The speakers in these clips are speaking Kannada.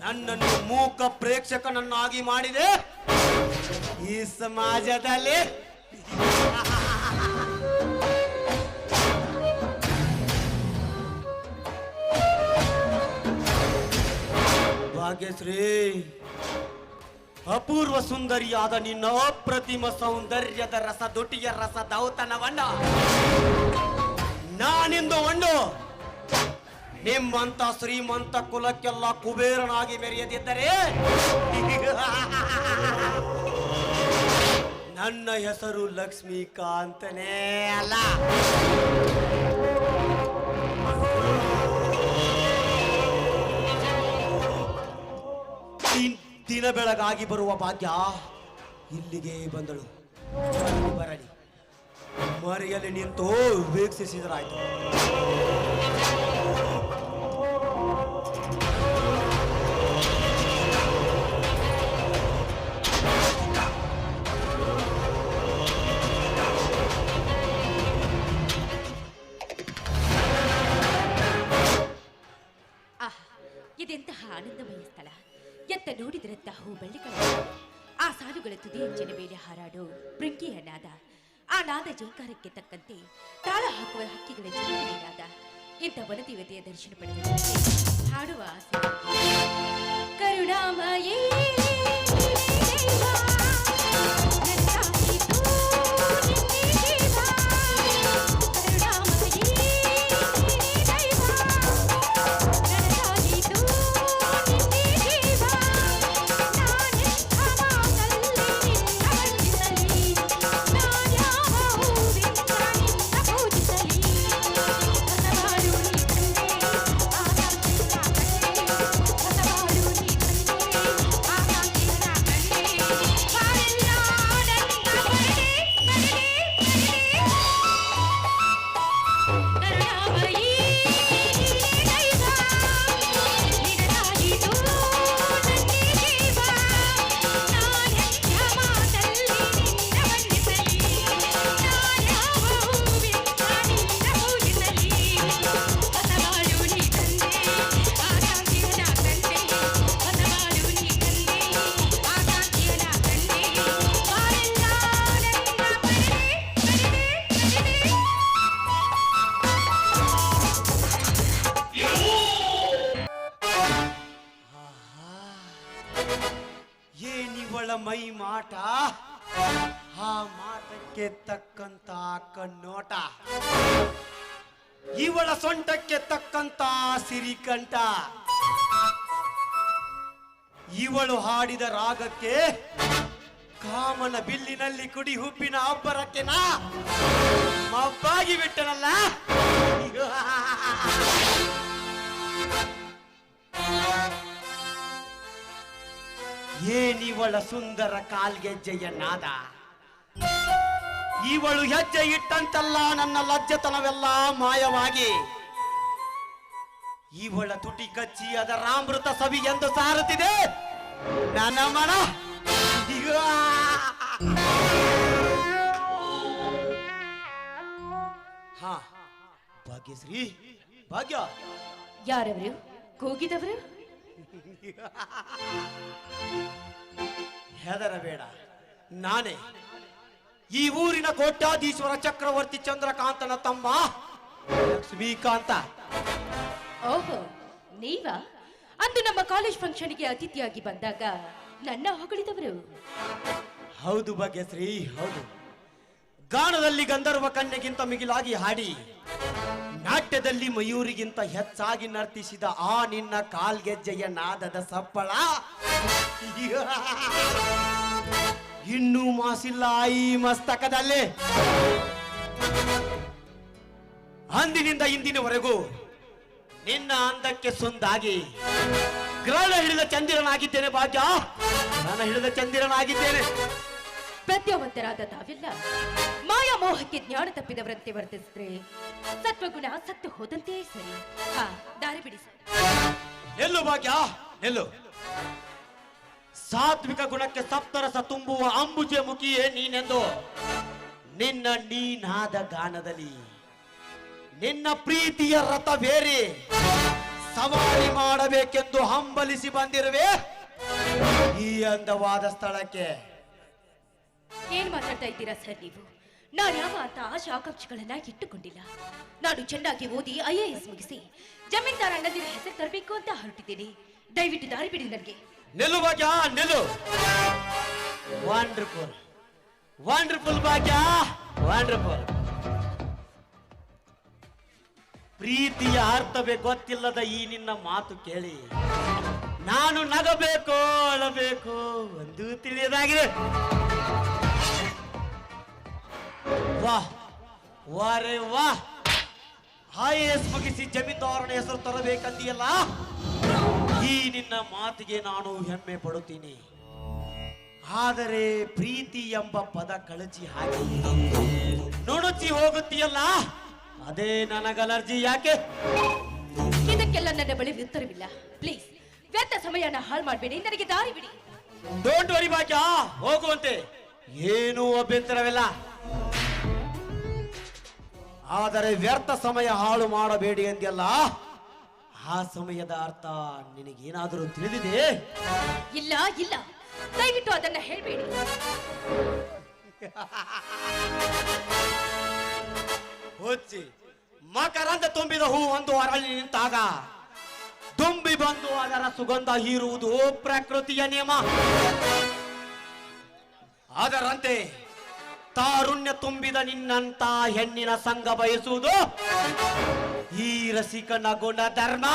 ನನ್ನನ್ನು ಮೂಕ ಪ್ರೇಕ್ಷಕನನ್ನಾಗಿ ಮಾಡಿದೆ ಈ ಸಮಾಜದಲ್ಲಿ. ಭಾಗ್ಯಶ್ರೀ, ಅಪೂರ್ವ ಸುಂದರಿಯಾದ ನಿನ್ನ ಅಪ್ರತಿಮ ಸೌಂದರ್ಯದ ರಸ ದುಟಿಯ ರಸ ದೌತನವನ್ನ ನಾನಿಂದು ಒಂದು ನಿಮ್ಮಂತ ಶ್ರೀಮಂತ ಕುಲಕ್ಕೆಲ್ಲ ಕುಬೇರನಾಗಿ ಮೆರೆಯದಿದ್ದರೆ ನನ್ನ ಹೆಸರು ಲಕ್ಷ್ಮೀಕಾಂತನೇ ಅಲ್ಲ. ದಿನ್- ಬೆಳಗಾಗಿ ಬರುವ ಭಾಗ್ಯ ಇಲ್ಲಿಗೆ ಬಂದಳು. ಬರಲಿ ಮರೆಯಲ್ಲಿ ನಿಂತು ವೀಕ್ಷಿಸಿದರಾಯ್ತು. ಇದೆಂತಹ ಆನಂದಮಯ ಸ್ಥಳ? ಎತ್ತ ನೋಡಿದರಂತಹ ಹೂ ಬಳ್ಳಿಗಳ ಆ ಸಾಲುಗಳ ತುದಿಯಂಚಿನ ಮೇಲೆ ಹಾರಾಡೋ ಪ್ರಿಂಕಿಯ ನಾದ, ಆ ನಾದ ಜೇಂಕಾರಕ್ಕೆ ತಕ್ಕಂತೆ ತಾಳ ಹಾಕುವ ಹಕ್ಕಿಗಳ ಜೀವನ ಇಂಥ ವನದೇವತೆಯ ದರ್ಶನ ಪಡೆದ ಹಾಡುವ ಏನಿವಳ ಮೈ ಮಾಟ. ಆ ಮಾಟಕ್ಕೆ ತಕ್ಕಂತ ಕಣ್ಣೋಟ. ಇವಳ ಸೊಂಟಕ್ಕೆ ತಕ್ಕಂತ ಸಿರಿಕಂಠ ಇವಳು ಹಾಡಿದ ರಾಗಕ್ಕೆ ಕಾಮನ ಬಿಲ್ಲಿನಲ್ಲಿ ಕುಡಿ ಹುಬ್ಬಿನ ಅಬ್ಬರಕ್ಕೆ ನಾ ಮಬ್ಬಾಗಿ ಬಿಟ್ಟನಲ್ಲ. ಏನಿವಳ ಸುಂದರ ಕಾಲ್ಗೆಜ್ಜೆಯ ನಾದ ಇವಳು ಹೆಜ್ಜೆ ಇಟ್ಟಂತಲ್ಲ ನನ್ನ ಲಜ್ಜತನವೆಲ್ಲ ಮಾಯವಾಗಿ. ಇವಳ ತುಟಿ ಕಚ್ಚಿ ಅದರ ಅಮೃತ ಸವಿ ಎಂದು ಸಾರುತ್ತಿದೆ. ನನ್ನ ಮನ! ಹಾ. ಭಾಗ್ಯಶ್ರೀ. ಭಾಗ್ಯ. ಯಾರವರು? ಕೂಗಿದವರು? ಹೆದರಬೇಡ. ನಾನೇ ಈ ಊರಿನ ಕೋಟ್ಯಾಧೀಶ್ವರ ಚಕ್ರವರ್ತಿ ಚಂದ್ರಕಾಂತನ ತಮ್ಮ ಲಕ್ಷ್ಮೀಕಾಂತ. ಓಹೋ ನೀವಾ? ಅಂದು ನಮ್ಮ ಕಾಲೇಜ್ ಫಂಕ್ಷನ್ಗೆ ಅತಿಥಿಯಾಗಿ ಬಂದಾಗ ನನ್ನ ಹೊಗಳಿದವರು. ಹೌದು ಭಾಗ್ಯಶ್ರೀ ಹೌದು. ಗಾನದಲ್ಲಿ ಗಂಧರ್ವ ಕನ್ಯೆಗಿಂತ ಮಿಗಿಲಾಗಿ ಹಾಡಿ. ನಾಟ್ಯದಲ್ಲಿ ಮಯೂರಿಗಿಂತ ಹೆಚ್ಚಾಗಿ ನರ್ತಿಸಿದ ಆ ನಿನ್ನ ಕಾಲ್ಗೆಜ್ಜೆಯ ನಾದದ ಸಪ್ಪಳ. ಇನ್ನೂ ಮಾಸಿಲ್ಲ ಈ ಮಸ್ತಕದಲ್ಲಿ. ಅಂದಿನಿಂದ ಇಂದಿನವರೆಗೂ ನಿನ್ನ ಅಂದಕ್ಕೆ ಸುಂದಾಗಿ ಗ್ರಹಣ ಹಿಡಿದ ಚಂದಿರನಾಗಿದ್ದೇನೆ ಭಾಗ್ಯ. ನಾನು ಹಿಡಿದ ಚಂದಿರನಾಗಿದ್ದೇನೆ. ಪ್ರಜ್ಞಾವಂತರಾದ ತಾವೆಲ್ಲ ಮಾಯಾ ಮೋಹಕ್ಕೆ ಜ್ಞಾನ ತಪ್ಪಿದವರಂತೆ ವರ್ತಿಸಿದ್ರೆ ಸತ್ವಗುಣ ಸತ್ತು ಹೋದಂತೆ ಸರಿ. ಹಾ, ದಾರಿ ಬಿಡಿಸಿ ಎಲ್ಲು ಭಾಗ್ಯ? ಎಲ್ಲು? ಸಾತ್ವಿಕ ಗುಣಕ್ಕೆ ಸಪ್ತರಸ ತುಂಬುವ ಅಂಬುಜೆ ಮುಖಿಯೇ ನೀನೆಂದು? ನಿನ್ನ ನೀನಾದ ಗಾನದಲ್ಲಿ, ನಿನ್ನ ಪ್ರೀತಿಯ ರಥ ಬೇರೆ. ಸವಾರಿ ಮಾಡಬೇಕೆಂದು ಹಂಬಲಿಸಿ ಬಂದಿರುವೆ ಈ ಅಂದವಾದ ಸ್ಥಳಕ್ಕೆ. ಏನ್ ಮಾತಾಡ್ತಾ ಇದ್ದೀರಾ ಸರ್ ನೀವು? ನಾನು ಯಾವ ಅಂತ ಆಶಾ ಆಕಾಂಕ್ಷೆಗಳನ್ನ ಇಟ್ಟುಕೊಂಡಿಲ್ಲ. ನಾನು ಚೆನ್ನಾಗಿ ಓದಿ ಐ ಎಸ್ ಮುಗಿಸಿ ಜಮೀನ್ದಾರ ಅಣ್ಣದಿರ ಹೆಸರು ತರಬೇಕು ಅಂತ ಹೊರಟಿದ್ದೀನಿ. ದಯವಿಟ್ಟು ದಾರಿ ಬಿಡಿ ನನಗೆ. ನಿಲ್ಲು ಭಾಗ್ಯ, ನಿಲ್ಲು. ವಂಡರ್ಫುಲ್ ವಂಡರ್ಫುಲ್ ಭಾಗ್ಯ ವಂಡರ್ಫುಲ್ ಪ್ರೀತಿಯ ಅರ್ಥವೇ ಗೊತ್ತಿಲ್ಲದ ಈ ನಿನ್ನ ಮಾತು ಕೇಳಿ. ನಾನು ನಗಬೇಕು, ಅಳಬೇಕು ಒಂದು ತಿಳಿಯದಾಗಿದೆ. ವಾಹ್ ವಾರೆ ವಾಹ್ ಹಾಯಸ್ ಮುಗಿಸಿ ಜಮೀನ್ದಾರನ ಹೆಸರು ತರಬೇಕಂದಿಯಲ್ಲ? ಈ ನಿನ್ನ ಮಾತಿಗೆ ನಾನು ಹೆಮ್ಮೆ ಪಡುತ್ತೀನಿ. ಆದರೆ ಪ್ರೀತಿ ಎಂಬ ಪದ ಕಳಚಿ ಹಾಕಿ ನುಣುಚಿ ಹೋಗುತ್ತೀಯಲ್ಲ? ಅದೇ ನನಗಲರ್ಜಿ ಯಾಕೆ? ಇದಕ್ಕೆಲ್ಲ ನನ್ನ ಬಳಿ ಉತ್ತರವಿಲ್ಲ. ಪ್ಲೀಸ್. ವ್ಯರ್ಥ ಸಮಯನ ಹಾಳು ಮಾಡಬೇಡಿ ನನಗೆ ದಾರಿ ಬಿಡಿ. ಡೋಂಟ್ ವರಿ ಭಾಗ್ಯ ಹೋಗುವಂತೆ. ಏನೂ ಅಭ್ಯಂತರವಿಲ್ಲ. ಆದರೆ ವ್ಯರ್ಥ ಸಮಯ ಹಾಳು ಮಾಡಬೇಡಿ ಎಂದೆಲ್ಲ? ಆ ಸಮಯದ ಅರ್ಥ ನಿನಗೇನಾದರೂ ತಿಳಿದಿದೆ ಇಲ್ಲ ಇಲ್ಲ. ದಯವಿಟ್ಟು ಅದನ್ನ ಹೇಳಬೇಡಿ. ಹುಚ್ಚಿ ಮಕರಂದ ತುಂಬಿದ ಹೂ ಒಂದು ಅರಳಿ ನಿಂತಾಗ ತುಂಬಿ ಬಂದು ಅದರ ಸುಗಂಧ ಹೀರುವುದು ಪ್ರಕೃತಿಯ ನಿಯಮ. ಅದರಂತೆ ತಾರುಣ್ಯ ತುಂಬಿದ ನಿನ್ನಂತ ಹೆಣ್ಣಿನ ಸಂಘ ಬಯಸುವುದು ಈ ರಸಿಕನ ಗುಣ ಧರ್ಮ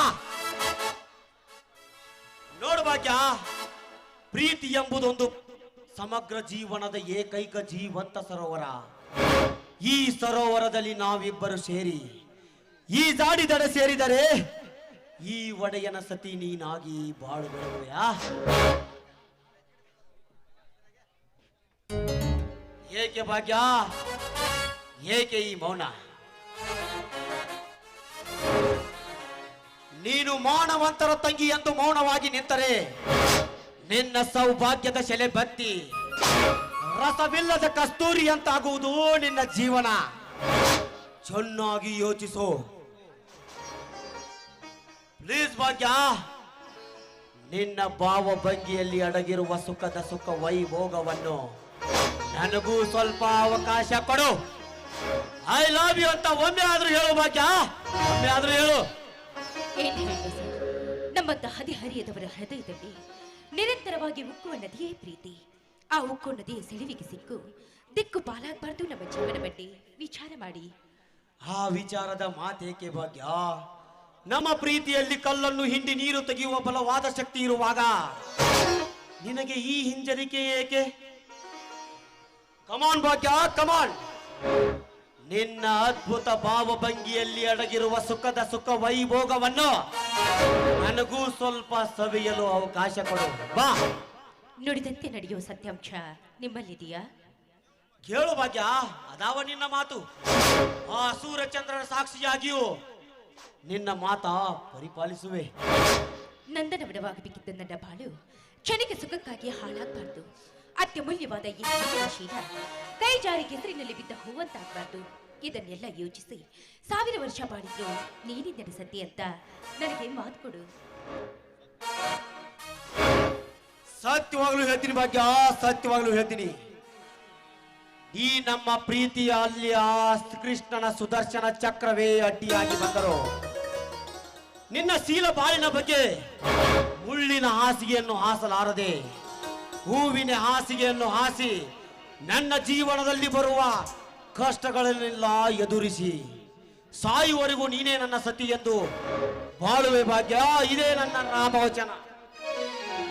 ನೋಡು ಪ್ರೀತಿ ಎಂಬುದೊಂದು ಸಮಗ್ರ ಜೀವನದ ಏಕೈಕ ಜೀವಂತ ಸರೋವರ. ಈ ಸರೋವರದಲ್ಲಿ ನಾವಿಬ್ಬರು ಸೇರಿ ಈ ದಾಡಿ ದಡ ಸೇರಿದರೆ ಈ ಒಡೆಯನ ಸತಿ ನೀನಾಗಿ ಬಾಳು ಬೆಳಗುವೆಯಾ ಏಕೆ ಭಾಗ್ಯ? ಏಕೆ ಈ ಮೌನ? ನೀನು ಮಾನವಂತರ ತಂಗಿ ಎಂದು ಮೌನವಾಗಿ ನಿಂತರೆ, ನಿನ್ನ ಸೌಭಾಗ್ಯದ ಶೆಲೆ ಬತ್ತಿ, ರಸವಿಲ್ಲದ ಕಸ್ತೂರಿ ಅಂತಾಗುವುದು ನಿನ್ನ ಜೀವನ. ಚೆನ್ನಾಗಿ ಯೋಚಿಸು. ಪ್ಲೀಸ್ ಭಾಗ್ಯ. ನಿನ್ನ ಭಾವ ಭಂಗಿಯಲ್ಲಿ ಅಡಗಿರುವ ಸುಖದ ಸುಖ ವೈಭೋಗವನ್ನು ನನಗೂ ಸ್ವಲ್ಪ ಅವಕಾಶ ಕೊಡು. ಐ ಲವ್ ಯು ಅಂತ ಒಮ್ಮೆ ಆದ್ರೂ ಹೇಳು ಭಾಗ್ಯ. ಒಮ್ಮೆ ಆದ್ರೂ ಹೇಳು. ಏನ್ ಹೇಳಿ ಸರ್ ನಮ್ಮಂತ ಹದಿಹರಿಯದವರ ಹೃದಯದಲ್ಲಿ ನಿರಂತರವಾಗಿ ಉಕ್ಕುವ ನದಿಯೇ ಪ್ರೀತಿ. ಆ ಉಕ್ಕು ನದಿಯ ಸೆಳಿವಿಗೆ ಸಿಕ್ಕು. ದಿಕ್ಕು ಪಾಲಾಗಬಾರ್ದು ನಮ್ಮ ಜೀವನ ಬಗ್ಗೆ ವಿಚಾರ ಮಾಡಿ. ಆ ವಿಚಾರದ ಮಾತೇಕೆ ಭಾಗ್ಯ? ನಮ್ಮ ಪ್ರೀತಿಯಲ್ಲಿ ಕಲ್ಲನ್ನು ಹಿಂಡಿ ನೀರು ತೆಗೆಯುವ ಬಲವಾದ ಶಕ್ತಿ ಇರುವಾಗ ನಿನಗೆ ಈ ಹಿಂಜರಿಕೆ ಏಕೆ? ಕಮಾನ್ ಭಾಗ್ಯ ಕಮಾನ್ ನಿನ್ನ ಅದ್ಭುತ ಭಾವಭಂಗಿಯಲ್ಲಿ ಅಡಗಿರುವ ಸುಖದ ಸುಖ ವೈಭೋಗವನ್ನು ನನಗೂ ಸ್ವಲ್ಪ ಸವಿಯಲು ಅವಕಾಶ ಕೊಡು. ಬಾ. ನುಡಿದಂತೆ ನಡೆಯುವ ಸತ್ಯಾಂಶ ನಿಮ್ಮಲ್ಲಿದೆಯಾ? ಕೇಳು ಭಾಗ್ಯ ಅದಾವ ನಿನ್ನ ಮಾತು. ಆ ಸೂರ್ಯಚಂದ್ರನ ಸಾಕ್ಷಿಯಾಗಿಯೂ ನಿನ್ನ ಮಾತಾ ಪರಿಪಾಲಿಸುವೆ. ನಂದನ ಬಿಡವಾಗಬೇಕಿದ್ದ ನನ್ನ ಬಾಳು ಕ್ಷಣಿಕ ಸುಖಕ್ಕಾಗಿ ಹಾಳಾಗಬಾರ್ದು. ಅತ್ಯಮೂಲ್ಯವಾದ ಈ ಶೀಲ ಕೈ ಜಾರಿ ಕೆಸರಿನಲ್ಲಿ ಬಿದ್ದ ಹೂವಂತಾಗಬಾರ್ದು. ಇದನ್ನೆಲ್ಲ ಯೋಚಿಸಿ ಸಾವಿರ ವರ್ಷ ಮಾಡಿದ್ರು ನೀನೇ ನಡೆಸತಿ ಅಂತ ನನಗೆ ಮಾತು ಕೊಡು. ಸತ್ಯವಾಗ್ಲೂ ಹೇಳ್ತೀನಿ ಭಾಗ್ಯ ಸತ್ಯವಾಗ್ಲೂ ಹೇಳ್ತೀನಿ. ಈ ನಮ್ಮ ಪ್ರೀತಿಯ ಅಲ್ಲಿ ಆ ಕೃಷ್ಣನ ಸುದರ್ಶನ ಚಕ್ರವೇ ಅಡ್ಡಿಯಾಗಿ ಬಂದರು. ನಿನ್ನ ಶೀಲ ಬಾಳಿನ ಬಗ್ಗೆ ಮುಳ್ಳಿನ ಹಾಸಿಗೆಯನ್ನು ಹಾಸಲಾರದೆ, ಹೂವಿನ ಹಾಸಿಗೆಯನ್ನು ಹಾಸಿ ನನ್ನ ಜೀವನದಲ್ಲಿ ಬರುವ ಕಷ್ಟಗಳನ್ನೆಲ್ಲ ಎದುರಿಸಿ ಸಾಯುವರೆಗೂ ನೀನೇ ನನ್ನ ಸತಿ ಎಂದು ಬಾಳುವೆ ಭಾಗ್ಯ. ಇದೇ ನನ್ನ ನಾಮವಚನ.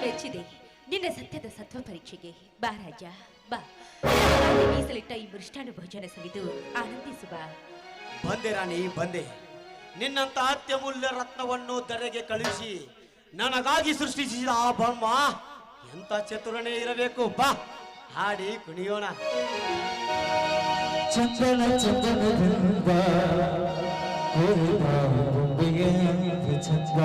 ಹೆಚ್ಚಿದೆ. ನಿನ್ನ ಸತ್ಯದ ಸತ್ವ ಪರೀಕ್ಷೆಗೆ ಬಾ ರಾಜ. ಬಾ. ಮೀಸಲಿಟ್ಟ ಈ ಮೃಷ್ಟಾನ ಭೋಜನ ಸವಿದು ಆನಂದಿಸು ಬಾ. ಬಂದೆ ರಾಣಿ ಬಂದೆ. ನಿನ್ನಂತ ಅತ್ಯಮೂಲ್ಯ ರತ್ನವನ್ನು ಧರೆಗೆ ಕಳುಹಿಸಿ ನನಗಾಗಿ ಸೃಷ್ಟಿಸಿದ ಆ ಬ್ರಹ್ಮ ಎಂತ ಚತುರನೇ ಇರಬೇಕು? ಬಾ ಹಾಡಿ ಕುಣಿಯೋಣ. ಚಂದನ ಚಂದನ ಬಿಂಬ ಬೊಂಬೆಗೆ ಚಂದ.